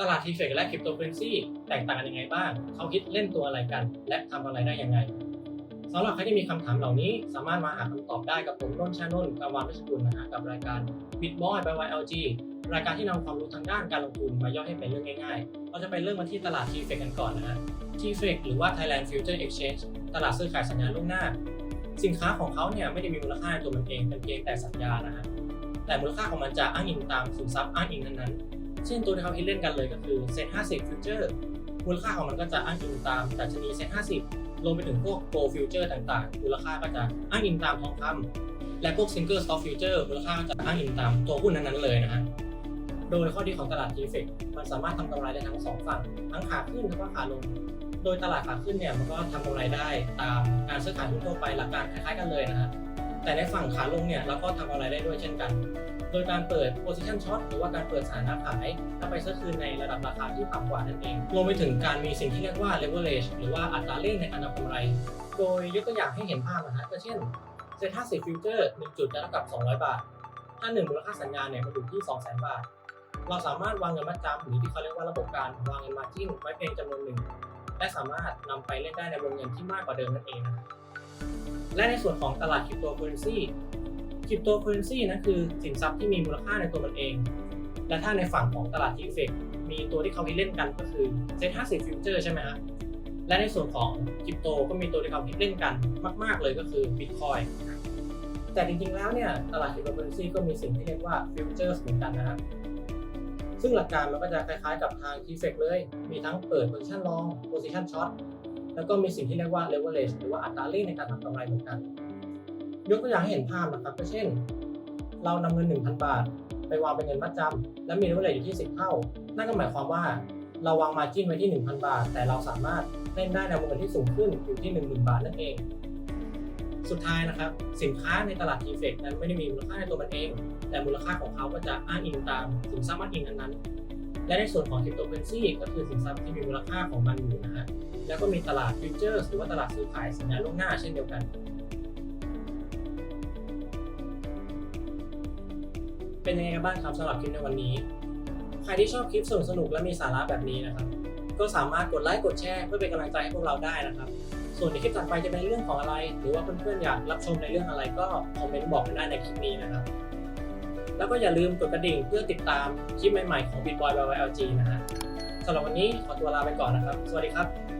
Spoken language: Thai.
ตลาดทีเฟกและคริปโตเคอเรนซีแตกต่างกันยังไงบ้าง เขาคิดเล่นตัวอะไรกัน และทำอะไรได้ยังไงสำหรับใครที่มีคำถามเหล่านี้ สามารถมาหาคำตอบได้กับผมนนชานนท์กาวานวิชกุลนะฮะกับรายการ Bitboy by YLG รายการที่นำความรู้ทางด้านการลงทุนมาย่อยให้เป็นเรื่องง่ายๆ เราจะไปเริ่มมาที่ตลาด t f e c กันก่อนนะฮะ t f e c หรือว่า Thailand Future Exchange ตลาดซื้อขายสัญญาล่วงหน้า สินค้าของเขาเนี่ยไม่ได้มีมูลค่าในตัวมันเองเป็นเพียงแต่สัญญานะฮะแต่มูลค่าของมันจะอ้างอิงตามสินทรัพย์อ้างอิงนั้นๆ เช่นตัวที่เขาคิดเล่นกันเลยก็คือ Set 50 Future มูลค่าของมันก็จะอ้างอิงตามดัชนี Set 50รวมไปถึงพวก Gold Future ต่างๆ มูลค่าก็จะอ้างอิงตามทองคำและพวก Single Stock Future มูลค่าก็จะอ้างอิงตามตัวหุ้นนั้นๆเลยนะฮะโดยข้อดีของตลาด t f e c มันสามารถทำกำไรได้ทั้งสองฝั่งทั้งขาขึ้นและก็ขาลง โดยตลาดขาขึ้นเนี่ยมันก็ทำกำไรได้ตามการซื้อขายหุ้นทั่วไปหลักการคล้ายๆกันเลยนะฮะ แต่ในฝั่งขาลงเนี่ยเราก็ทำกำไรได้ด้วยเช่นกัน โดยการเปิด position short หรือว่าการเปิดสถานะขายถ้าไปซื้อคืนในระดับราคาที่ต่ำกว่านั่นเองรวมไปถึงการมีสิ่งที่เรียกว่า leverage หรือว่าอัตราเร่งในการทำกำไร โดยยกตัวอย่างให้เห็นภาพนะฮะก็เช่นเซ็น50 future 1จุดจะเท่ากับ 200 บาท ถ้า1มูลค่าสัญญาเนี่ยมันอยู่ที่ 200,000 บาท เราสามารถวางเงินมัดจำหรือที่เขาเรียกว่าระบบการวางเงินมาจิ้นไว้เพียงจำนวนหนึ่งและสามารถนำไปเล่นได้ในวงเงินที่มากกว่าเดิมนั่นเองนะ และในส่วนของตลาดคริปโตเคอเรนซีคริปโตเคอเรนซีนั้นคือสินทรัพย์ที่มีมูลค่าในตัวมันเอง และถ้าในฝั่งของตลาดทีเฟกมีตัวที่เขาคิดเล่นกันก็คือเซ็ต50 Future ใช่ไหมฮะและในส่วนของคริปโตก็มีตัวที่เขาคิดเล่นกันมาก ๆ เลยก็คือ Bitcoin แต่จริง ๆ แล้วเนี่ยตลาดคริปโตเคอเรนซีก็มีสิ่งที่เรียกว่า Futures เหมือนกันนะครับซึ่งหลักการมันก็จะคล้ายๆกับทาง t f e c เลย มีทั้งเปิด position long position short แล้วก็มีสิ่งที่เรียกว่า leverage หรือว่าอัตราเร่งในการทำกำไรเหมือนกัน ยกตัวอย่างให้เห็นภาพนะครับก็เช่น เรานำเงิน 1,000 บาท ไปวางเป็นเงินมัดจำและมี leverage อยู่ที่ 10 เท่า นั่นก็หมายความว่าเราวาง margin ไว้ที่ 1,000 บาท แต่เราสามารถเล่นได้ในวงเงินที่สูงขึ้นอยู่ที่ 10,000 บาทนั่นเอง สุดท้ายนะครับ สินค้าในตลาด t f e c นั้นไม่ได้มีมูลค่าในตัวมันเอง แต่มูลค่าของเขาก็จะอ้างอิงตามสินทรัพย์อ้างอิงนั้นๆและในส่วนของคริปโตเคอเรนซีก็คือสินทรัพย์ที่มีมูลค่าของมันอยู่นะฮะ แล้วก็มีตลาดฟิวเจอร์หรือว่าตลาดซื้อขายสัญญาล่วงหน้าเช่นเดียวกันเป็นยังไงกันบ้างครับสำหรับคลิปในวันนี้ ใครที่ชอบคลิปสนุกสนุกและมีสาระแบบนี้นะครับ ก็สามารถกดไลค์กดแชร์เพื่อเป็นกำลังใจให้พวกเราได้นะครับ ส่วนในคลิปถัดไปจะเป็นเรื่องของอะไร หรือว่าเพื่อนๆอยากรับชมในเรื่องอะไรก็คอมเมนต์บอกกันได้ในคลิปนี้นะครับ แล้วก็อย่าลืมกดกระดิ่งเพื่อติดตามคลิปใหม่ๆของ Bitboy b YLG นะฮะสำหรับวันนี้ขอตัวลาไปก่อนนะครับ สวัสดีครับ